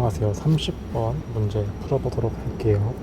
안녕하세요. 30번 문제 풀어보도록 할게요.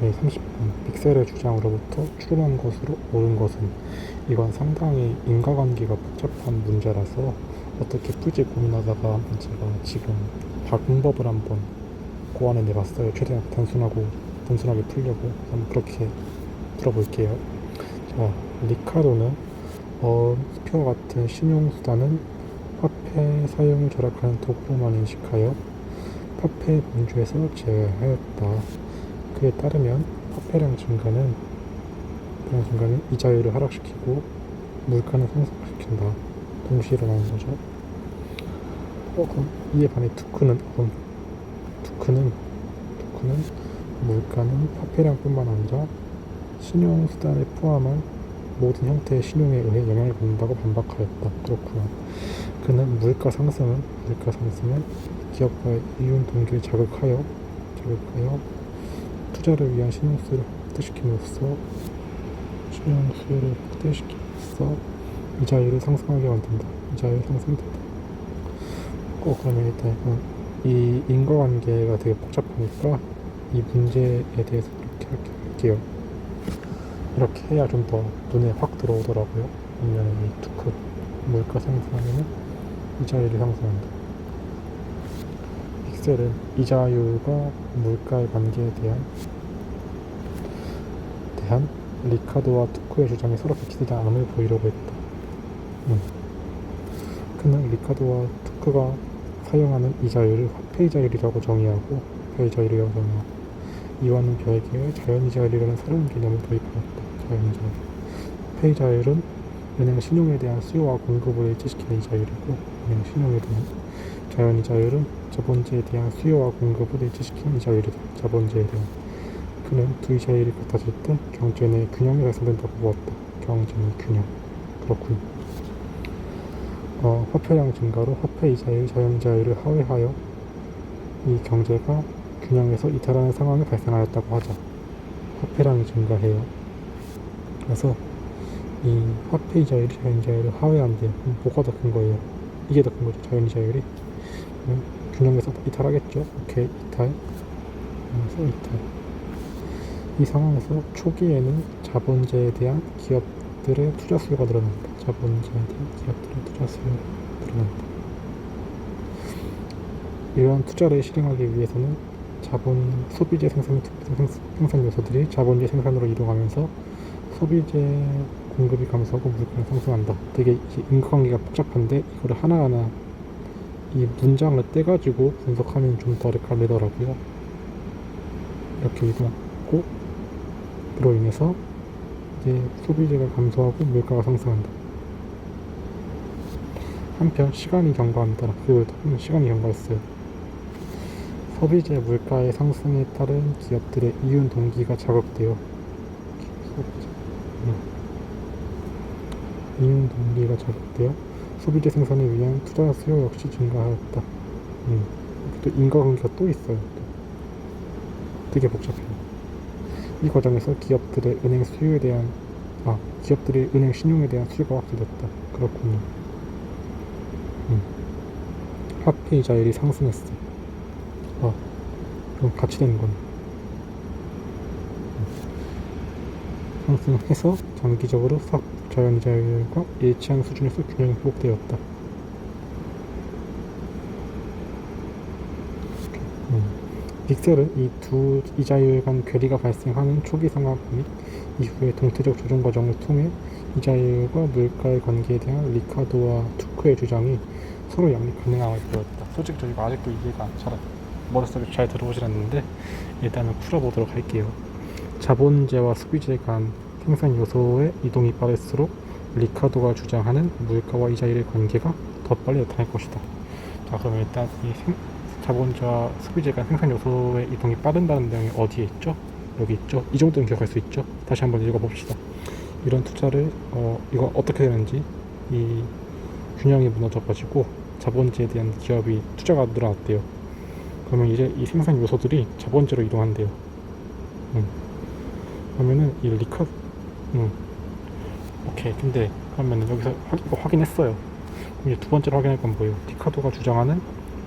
네, 30번. 빅셀의 주장으로부터 추론한 것으로 옳은 것은 이건 상당히 인과관계가 복잡한 문제라서 어떻게 풀지 고민하다가 한번 제가 지금 방법을 한번 고안해 내봤어요. 최대한 단순하고 단순하게 풀려고 한번 그렇게 풀어볼게요. 자, 리카도는 어, 스피어 같은 신용수단은 화폐 사용을 절약하는 도구로만 인식하여 화폐 범주에서 제외하였다. 그에 따르면 화폐량 증가는 화폐량 증가는 이자율을 하락시키고 물가는 상승시킨다. 동시에 일어나는 거죠. 어, 그럼 이에 반해 투크는 어, 투크는 투크는 물가는 화폐량뿐만 아니라 신용 수단을 포함한 모든 형태의 신용에 의해 영향을 받는다고 반박하였다. 그렇구나. 그는 물가 상승은 물가 상승은 기업가의 이윤 동기를 자극하여 자극하여 투자를 위한 신용 수요를 확대시킴으로써 신용 수요를 확대시킴으로써 이자율을 상승하게 만든다. 이자율 상승된다. 꼭 그러면 일단 어, 이 인과관계가 되게 복잡하니까 이 문제에 대해서 이렇게 할게- 할게요. 이렇게 해야 좀 더 눈에 확 들어오더라고요. 보면 이 투크 물가 상승하면은 이자율이 상승한다. 픽셀은 이자율과 물가의 관계에 대한 대한 리카도와 투크의 주장이 서로 겹치지 않음을 보이려고 했다. 음. 그는 리카도와 투크가 사용하는 이자율을 화폐 이자율이라고 정의하고 화폐 이자율이라고 정의하고 이와는 별개의 자연이자율이라는 새로운 개념을 도입하였다. 자연이자율. 화폐 이자율은 은행 신용에 대한 수요와 공급을 일치시키는 이자율이고 은행 신용에 대한 자연 이자율은 자본주의에 대한 수요와 공급을 일치시키는 이자율이다. 자본주의에 대한 그는 두 이자율이 같아질 때 경제 내 균형이 발생된다고 보았다. 경제 내 균형. 그렇군. 어, 화폐량 증가로 화폐 이자율, 자연 이자율을 하회하여 이 경제가 균형에서 이탈하는 상황이 발생하였다고 하자. 화폐량이 증가해요. 그래서 이 화폐 이자율이 자연 이자율을 하회한대요. 그럼 뭐가 더 큰 거예요? 이게 더 큰 거죠. 자연 이자율이. 균형에서 이탈하겠죠. 오케이 이탈. 그래서 이탈. 이 상황에서 초기에는 자본재에 대한 기업들의 투자 수요가 늘어난다. 자본재에 대한 기업들의 투자 수요가 늘어난다. 이러한 투자를 실행하기 위해서는 자본 소비재 생산 생산- 요소들이 자본재 생산으로 이동하면서 소비재 공급이 감소하고 물가가 상승한다. 되게 인과관계가 복잡한데 이거를 하나하나 이 문장을 떼가지고 분석하면 좀더 헷갈리더라고요. 이렇게 이동하고 그로 인해서 이제 소비재가 감소하고 물가가 상승한다. 한편 시간이 경과합니다. 보면 시간이 경과했어요. 소비재 물가의 상승에 따른 기업들의 이윤 동기가 자극되어 음. 이윤 동기가 자극되어 소비재 생산을 위한 투자 수요 역시 증가하였다. 음. 또 인과관계가 또 있어요. 또. 되게 복잡해요. 이 과정에서 기업들의 은행 수요에 대한 아 기업들의 은행 신용에 대한 수요가 확대됐다. 그렇군요. 음. 화폐 이자율이 상승했어. 아 그럼 같이 되는 거네. 음. 상승해서 장기적으로 사 자연이자율과 일치한 수준에서 균형이 회복되었다. 음. 빅셀은 이 두 이자율 간 괴리가 발생하는 초기 상황 및 이후의 동태적 조정 과정을 통해 이자율과 물가의 관계에 대한 리카도와 투크의 주장이 서로 양립 가능함을 보였다. 솔직히 저희가 아직도 이해가 잘 머릿속에 잘 들어오질 않는데 일단은 풀어보도록 할게요. 자본재와 소비재 간 생산 요소의 이동이 빠를수록 리카도가 주장하는 물가와 이자율의 관계가 더 빨리 나타날 것이다. 자, 그러면 일단 이 생, 자본주와 소비재가 생산 요소의 이동이 빠른다는 내용이 어디에 있죠? 여기 있죠. 이 정도는 기억할 수 있죠. 다시 한번 읽어봅시다. 이런 투자를 어 이거 어떻게 되는지 이 균형이 무너져 가지고 자본주에 대한 기업이 투자가 늘어났대요. 그러면 이제 이 생산 요소들이 자본주로 이동한대요. 음. 그러면은 이 리카 음. 오케이. 근데 그러면은 여기서 확, 이거 확인했어요. 그럼 이제 두 번째로 확인할 건 뭐예요? 리카도가 주장하는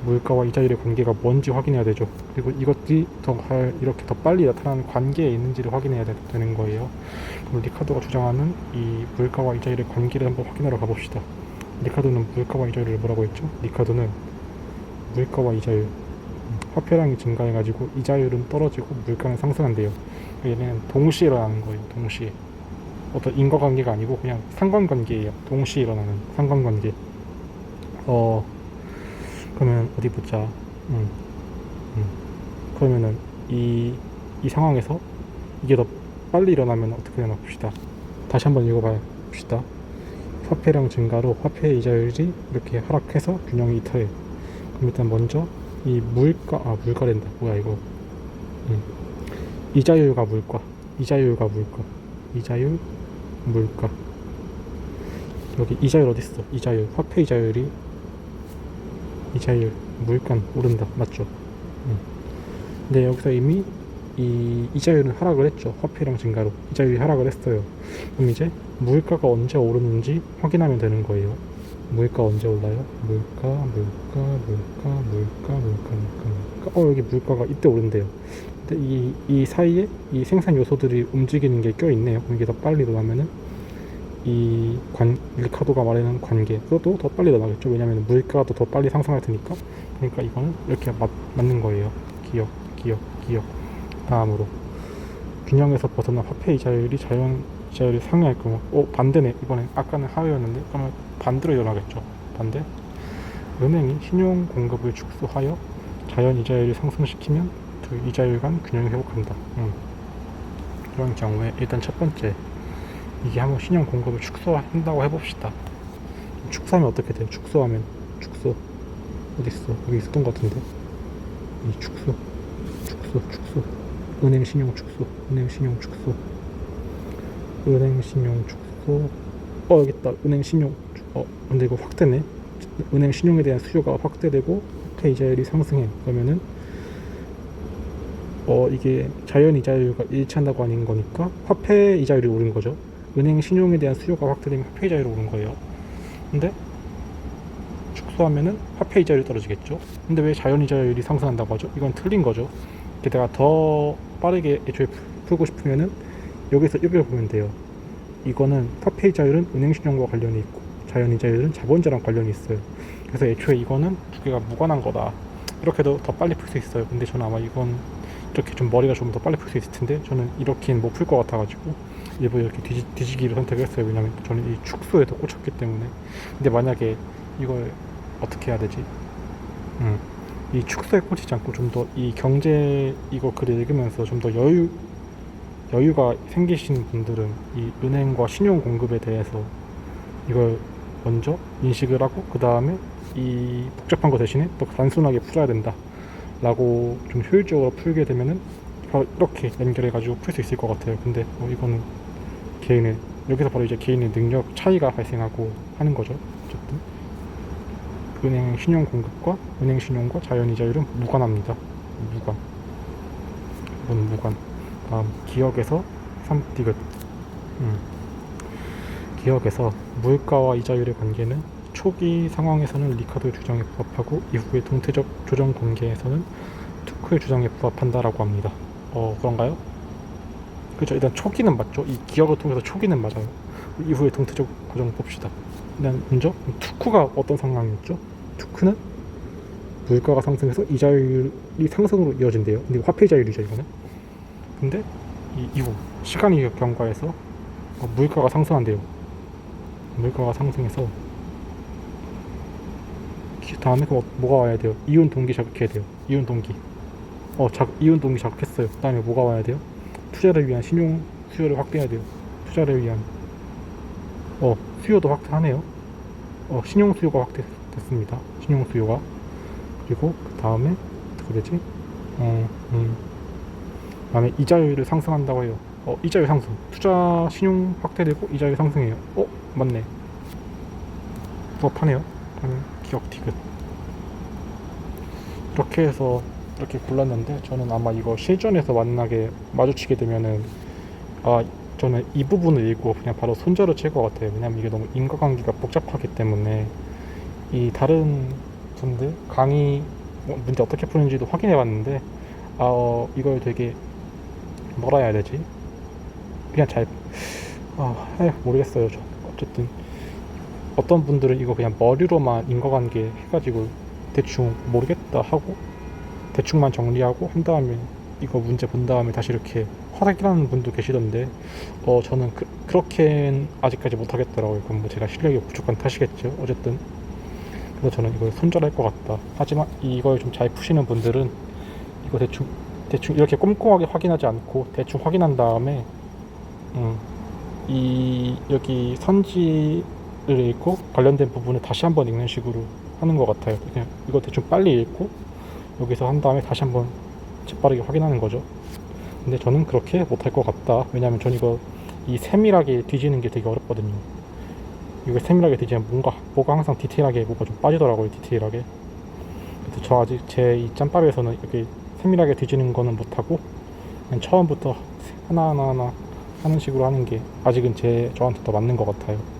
물가와 이자율의 관계가 뭔지 확인해야 되죠. 그리고 이것이 더 할- 이렇게 더 빨리 나타나는 관계에 있는지를 확인해야 되, 는 거예요. 그럼 리카도가 주장하는 이 물가와 이자율의 관계를 한번 확인하러 가봅시다. 리카도는 물가와 이자율을 뭐라고 했죠? 리카도는 물가와 이자율 음, 화폐량이 증가해가지고 이자율은 떨어지고 물가는 상승한대요. 얘는 동시에 일어나는 거예요. 동시에 어떤 인과관계가 아니고 그냥 상관관계예요. 동시에 일어나는 상관관계. 어 그러면 어디 보자. 음, 음. 그러면은 이, 이 상황에서 이게 더 빨리 일어나면 어떻게 되나 봅시다. 다시 한번 읽어봐 봅시다. 화폐량 증가로 화폐 이자율이 이렇게 하락해서 균형이 이탈해요. 그럼 일단 먼저 이 물가 아 물가랜다. 뭐야 이거? 음. 이자율과 물가, 이자율과 물가, 이자율, 물가. 여기 이자율 어디 있어? 이자율, 화폐 이자율이 이자율, 물가 오른다, 맞죠? 음. 근데 여기서 이미 이 이자율은 하락을 했죠. 화폐량 증가로 이자율이 하락을 했어요. 그럼 이제 물가가 언제 오르는지 확인하면 되는 거예요. 물가 언제 올라요? 물가, 물가, 물가, 물가, 물가, 물가, 물가. 어 여기 물가가 이때 오른대요. 이, 이 사이에 이 생산 요소들이 움직이는 게 껴 있네요. 그럼 이게 더 빨리 일어나면은 이 관, 리카도가 말하는 관계, 그것도 더 빨리 일어나겠죠. 왜냐면 물가도 더 빨리 상승할 테니까. 그러니까 이거는 이렇게 맞, 맞는 거예요. 기억, 기억, 기억. 다음으로 균형에서 벗어난 화폐 이자율이 자연 이자율이 상회할 경우, 어 반대네. 이번엔 아까는 하회였는데 그러면 반대로 일어나겠죠. 반대. 은행이 신용 공급을 축소하여 자연 이자율을 상승시키면 그 이자율 간 균형을 회복한다. 음. 그런 경우에 일단 첫 번째 이게 한번 신용 공급을 축소한다고 해봅시다. 축소하면 어떻게 돼요? 축소하면 축소. 어디 있어? 여기 있었던 것 같은데. 이 축소. 축소 축소. 은행 신용 축소. 은행 신용 축소. 은행 신용 축소. 어 여기 있다. 은행 신용. 축- 어 근데 이거 확대네. 은행 신용에 대한 수요가 확대되고 화폐 이자율이 상승해. 그러면은 어 이게 자연 이자율과 일치한다고 하는 거니까 화폐 이자율이 오른 거죠. 은행 신용에 대한 수요가 확대되면 화폐 이자율이 오른 거예요. 근데 축소하면은 화폐 이자율이 떨어지겠죠. 근데 왜 자연 이자율이 상승한다고 하죠? 이건 틀린 거죠. 게다가 더 빠르게 애초에 풀- 풀고 싶으면은 여기서 여기를 보면 돼요. 이거는 화폐 이자율은 은행 신용과 관련이 있고 자연 이자율은 자본자랑 관련이 있어요. 그래서 애초에 이거는 두 개가 무관한 거다. 이렇게도 더 빨리 풀 수 있어요. 근데 저는 아마 이건 이렇게 좀 머리가 좀 더 빨리 풀 수 있을 텐데 저는 이렇게는 못 풀 것 같아가지고 일부러 이렇게 뒤지, 뒤지기를 선택했어요. 왜냐면 저는 이 축소에 더 꽂혔기 때문에. 근데 만약에 이걸 어떻게 해야 되지? 음, 이 축소에 꽂히지 않고 좀 더 이 경제 이거 글 읽으면서 좀 더 여유 여유가 생기신 분들은 이 은행과 신용 공급에 대해서 이걸 먼저 인식을 하고 그 다음에 이 복잡한 거 대신에 또 단순하게 풀어야 된다. 라고 좀 효율적으로 풀게 되면은 바로 이렇게 연결해 가지고 풀 수 있을 것 같아요. 근데 뭐 이거는 개인의 여기서 바로 이제 개인의 능력 차이가 발생하고 하는 거죠. 어쨌든 은행 신용 공급과 은행 신용과 자연 이자율은 무관합니다. 무관. 이건 무관. 다음 기억에서 3 디귿. 음. 기억에서 물가와 이자율의 관계는 초기 상황에서는 리카도의 주장에 부합하고 이후의 동태적 조정 관계에서는 투크의 주장에 부합한다라고 합니다. 어 그런가요? 그렇죠. 일단 초기는 맞죠. 이 기억을 통해서 초기는 맞아요. 이후의 동태적 과정 봅시다. 일단 먼저 투크가 어떤 상황이었죠? 투크는 물가가 상승해서 이자율이 상승으로 이어진대요. 근데 화폐 이자율이죠 이거는. 근데 이 이후 시간이 경과해서 어, 물가가 상승한대요. 물가가 상승해서 기- 다음에 그럼 어- 뭐가 와야 돼요? 이윤 동기 자극해야 돼요. 이윤 동기. 어, 자, 이윤 동기 자극했어요. 그 다음에 뭐가 와야 돼요? 투자를 위한 신용 수요를 확대해야 돼요. 투자를 위한 어 수요도 확대하네요. 어 신용 수요가 확대됐습니다. 신용 수요가 그리고 그 다음에 어떻게 되지? 어, 음. 그다음에 이자율을 상승한다고 해요. 어 이자율 상승. 투자 신용 확대되고 이자율 상승해요. 어 맞네. 부합하네요. 그러면 기억 디귿. 이렇게 해서 이렇게 골랐는데 저는 아마 이거 실전에서 만나게 마주치게 되면은 아 저는 이 부분을 읽고 그냥 바로 손절을 칠 것 같아요. 왜냐면 이게 너무 인과관계가 복잡하기 때문에 이 다른 싶은데 강의 뭐 문제 어떻게 푸는지도 확인해 봤는데 아, 어, 이걸 되게 뭐라 해야 되지? 그냥 잘 아, 모르겠어요. 저 어쨌든 어떤 분들은 이거 그냥 머리로만 인과관계 해가지고 대충 모르겠다 하고 대충만 정리하고 한 다음에 이거 문제 본 다음에 다시 이렇게 화살기라는 분도 계시던데 어 저는 그, 그렇게는 아직까지 못하겠더라고요. 그럼 뭐 제가 실력이 부족한 탓이겠죠. 어쨌든 그래서 저는 이걸 손절할 것 같다. 하지만 이걸 좀 잘 푸시는 분들은 이거 대충 대충 이렇게 꼼꼼하게 확인하지 않고 대충 확인한 다음에 음, 이 여기 선지를 읽고 관련된 부분을 다시 한번 읽는 식으로 하는 것 같아요. 그냥 이거 대충 빨리 읽고 여기서 한 다음에 다시 한번 재빠르게 확인하는 거죠. 근데 저는 그렇게 못할 것 같다. 왜냐하면 전 이거 이 세밀하게 뒤지는 게 되게 어렵거든요. 이거 세밀하게 뒤지면 뭔가 뭐가 항상 디테일하게 뭐가 좀 빠지더라고요. 디테일하게. 그래서 저 아직 제 이 짬밥에서는 이렇게 세밀하게 뒤지는 거는 못하고 그냥 처음부터 하나 하나 하나 하는 식으로 하는 게 아직은 제 저한테 더 맞는 것 같아요.